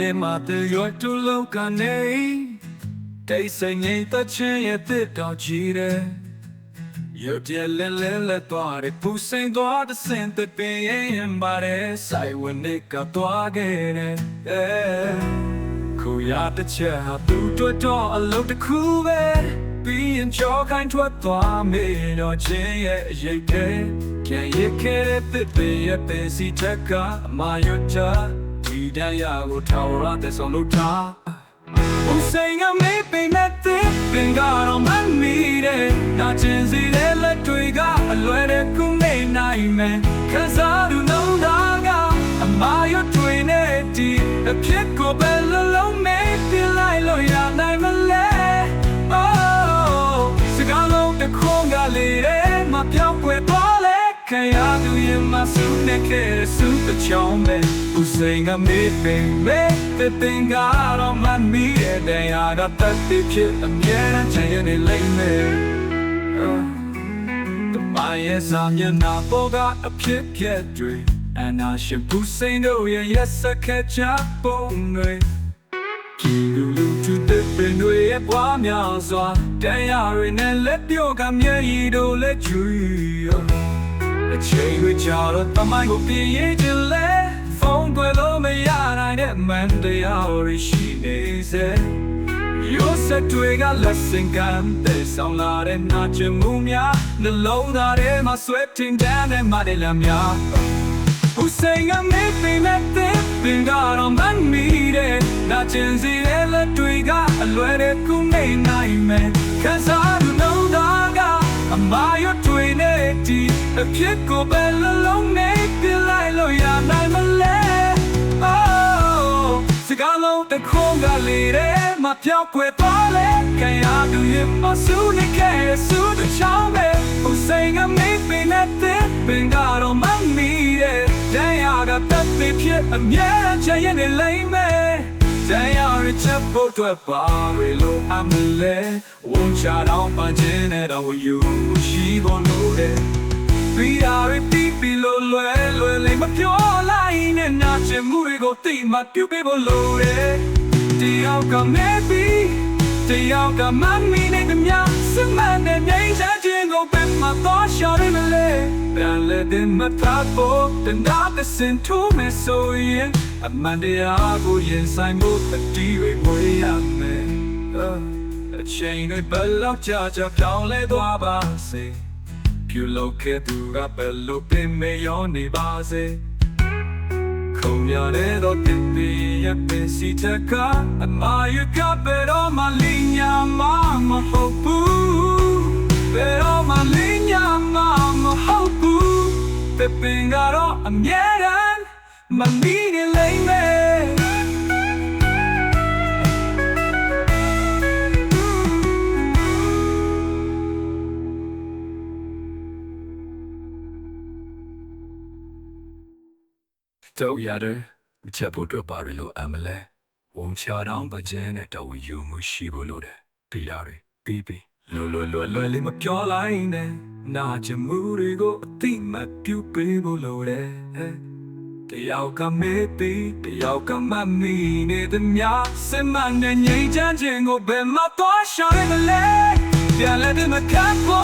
လေးမှာတရွတ်တူလုံးကနေတိတ်ဆိတ်ငိမ့်သက်ချင်းရဲ့တစ်တော်ကြီးတယ်ရုပ်ပြက်လဲလဲလဲသွားတယ်ပူစိန်သွားတဲ့စင်တဲ့ပင်ရင်ပါတယ်ဆိုင်ဝင်နေကသွားခဲ့တယ် Yeah ခုရတဲ့ချက်ဟာသူတို့တော့အလုပ်တစ်ခုပဲပြီးရင်ကြောခိုင်းထွက်သွားမေတော့ချင်းရဲ့အရေးတဲ့ Can you get it baby ရဲ့ပင်စီချက်ကအမယွချ ဒီတန်ရကိုထောက်ရတဲ့ဆုံးလို့ထား Who saying I may be met this Been got on my meeting Not change it let do it got a lot of cool name nightmare Cause I do know that I'm my your twin A pit go bella low make feel like lawyer I'm a lay Oh Sigalo the crong got lit My pure way ball ခံရသူရင်မဆုနဲ့ခဲ့တဲ့စုတချောင်းမဲ့ဦးစိန်ကမေးပင်မေးတဲ့တင်ကတော့မမီးတဲ့တရားကတတ်သိဖြစ်အမြဲတမ်းချင်ရနေလိမ့်မယ်တမရဲ့စာမျက်နှာပေါ်ကအဖြစ်ဖြစ်တွေအနာရှင်ဘူးစိန်တို့ရဲ့ရက်စက်ခဲ့ချပုံတွေကြည်လူလူတူတဲ့ပင်တွေရဲ့ပွားများစွာတရားတွေနဲ့လက်ပြောကမျက်ရည်တို့လက်ချူ အချိန်တွေကြာတော့တမိုင်းကိုပြင်းရည်တယ်လေဖုန်းတွေလို့မရနိုင်တဲ့မန်တရားတွေရှိနေစေ Your set တွေကလက်စင်ကန်တဲ့ဆောင်လာတဲ့နာချင်မှုများနှလုံးသားထဲမှာ sweating down တဲ့မတယ်လမ်းများ Who saying I may be met this Been got on my meeting Not change it let do it got a lot of cool name nightmare Cause I do know that I'm by your twin eighty A kid go bella long make feel like lawyer I'm a lay Oh စကားလုံးတစ်ခုံးကလေးတဲ့မပြောက်ွယ်သွားလေခံရသူရင်မဆူနေခဲ့ဆူတဲ့ချောင်းပဲ Who saying I may be met this Been got on my meeting တရားကတက်ပြီးဖြစ်အမြဲတမ်းချင်ရနေလိမ့်မယ်တရားရချက်ဖို့အတွက်ပါရီလို့အမလဲဝန်ချတော့ပန်းခြင်းနဲ့တော့ယူရှိဖို့လို့တဲ့ ပြီးရပြီးပြီးလို့လွယ်လွယ်လေးမပြောလိုက်နဲ့နာချင်မှုတွေကိုတိမှပြုပေးဖို့လိုတယ်တယောက်က maybe တယောက်ကမမီနဲ့ကမြစမနဲ့မြိတ်ချခြင်းကိုပဲမတော်ရှာရမလဲပြန်လဲတဲ့မထားဖို့တနာတဲ့စင်ထိုးမယ်ဆိုရင်အမှန်တရားကိုရင်ဆိုင်ဖို့တတိတွေဝေးရမယ်အချိန်တွေဘယ်လောက်ကြာကြာပြောင်းလဲသွားပါစေ ပြုလုပ်ခဲ့သူကဘယ်လိုပြင်မရောနေပါစေခုံရတဲ့တော့တည်တည်ရပင်စီတကအမယကဘယ်တော့မှလင်းညာမမဟုတ်ဘူးဘယ်တော့မှလင်းညာမမဟုတ်ဘူးပပင်ကတော့အမြဲတမ်းမမီးနေလိမ့်မယ် တော့ရတယ်အချက်ဖို့အတွက်ပါရလို့အမလဲဝန်ချတောင်းပကျင်းနဲ့တော်ယူမှုရှိဖို့လို့တယ်ဒီလာတွေပြီးပြီးလွယ်လွယ်လွယ်လွယ်လေးမပြောလိုက်နဲ့နာချမှုတွေကိုအတိမတ်ပြုပေးဖို့လို့တယ်တယောက်ကမေးပြီးတယောက်ကမမီနေတဲ့မြစမနဲ့ငြိမ်းချမ်းခြင်းကိုဘယ်မှာတော့ရှာရမလဲပြန်လဲတဲ့မကပ်ဖို့